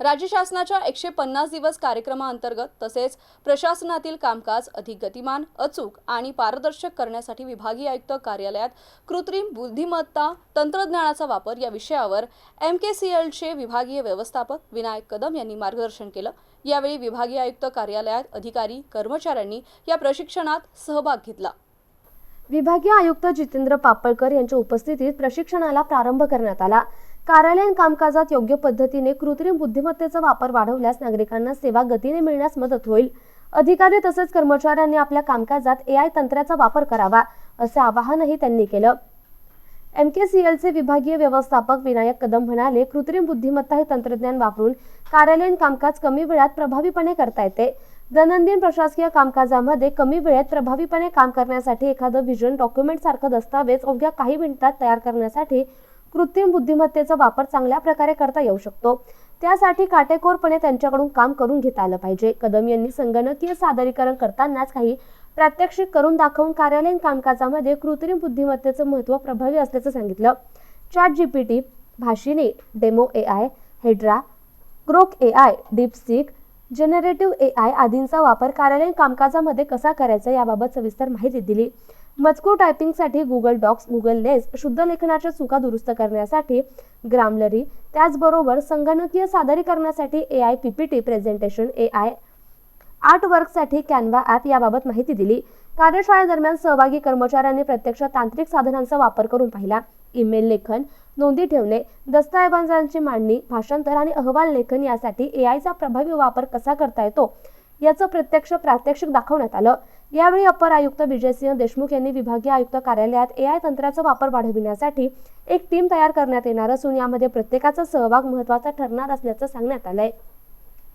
राज्य शासनाच्या एकशे पन्नास दिवस कार्यक्रमाअंतर्गत तसेच प्रशासनातील कामकाज अधिक गतिमान अचूक आणि पारदर्शक करण्यासाठी विभागीय आयुक्त कार्यालयात कृत्रिम बुद्धिमत्ता तंत्रज्ञानाचा वापर या विषयावर एम के सी एलचे विभागीय व्यवस्थापक विनायक कदम यांनी मार्गदर्शन केलं. यावेळी विभागीय आयुक्त कार्यालयात अधिकारी कर्मचाऱ्यांनी या प्रशिक्षणात सहभाग घेतला. विभागीय आयुक्त जितेंद्र पापळकर यांच्या उपस्थितीत प्रशिक्षणाला प्रारंभ करण्यात आला. कार्यालयीन कामकाजात योग्य पद्धतीने कृत्रिम बुद्धिमत्तेचा वापर वाढवल्यास नागरिकांना सेवा गतीने मिळण्यास मदत होईल. अधिकारी तसेच कर्मचाऱ्यांनी आपल्या कामकाजात ए आय तंत्राचा वापर करावा असे आवाहनही त्यांनी केलं. एम के सी एलचे विभागीय व्यवस्थापक विनायक कदम म्हणाले कृत्रिम बुद्धिमत्ता हे तंत्रज्ञान वापरून कार्यालयीन कामकाज कमी वेळात प्रभावीपणे करता येते. दैनंदिन प्रशासकीय कामकाजामध्ये कमी वेळेत प्रभावीपणे काम करण्यासाठी एखादं व्हिजन डॉक्युमेंट सारखं दस्तावेज अवघ्या काही मिनिटात तयार करण्यासाठी कृत्रिम बुद्धिमत्तेचा वापर चांगल्या प्रकारे करता येऊ शकतो. त्यासाठी काटेकोरपणे त्यांच्याकडून काम करून घेता आलं पाहिजे. कदम यांनी संगणकीय सादरीकरण करतानाच काही प्रात्यक्षिक करून दाखवून कार्यालयीन कामकाजामध्ये कृत्रिम बुद्धिमत्तेचं महत्त्व प्रभावी असल्याचं सांगितलं. Chat GPT Bhashini demo A I Hydra Grok A I DeepSeek generative A I आदींचा वापर कार्यालयीन कामकाजामध्ये कसा करायचा याबाबत सविस्तर माहिती दिली. मजकूर टायपिंगसाठी गुगल डॉक्स गुगल लेस शुद्ध लेखनाच्या चुका दुरुस्त करण्यासाठी ग्रामलरी त्याचबरोबर संगणकीय सादरीकरणासाठी A I P P T presentation A I art वर्कसाठी Canva app याबाबत माहिती दिली. कार्यशाळेदरम्यान सहभागी कर्मचाऱ्यांनी प्रत्यक्ष तांत्रिक साधनांचा वापर करून पाहिला. ईमेल लेखन नोंदी ठेवणे दस्तऐवजांची मांडणी भाषांतर आणि अहवाल लेखन यासाठी ए आयचा प्रभावी वापर कसा करता येतो? याचं प्रत्यक्ष प्रात्यक्षिक दाखवण्यात आलं. यावेळी अपर आयुक्त विजयसिंह देशमुख यांनी विभागीय आयुक्त कार्यालयात ए आय तंत्राचा वापर वाढविण्यासाठी एक टीम तयार करण्यात येणार असून यामध्ये प्रत्येकाचा सहभाग महत्त्वाचा ठरणार असल्याचं सांगण्यात आलंय.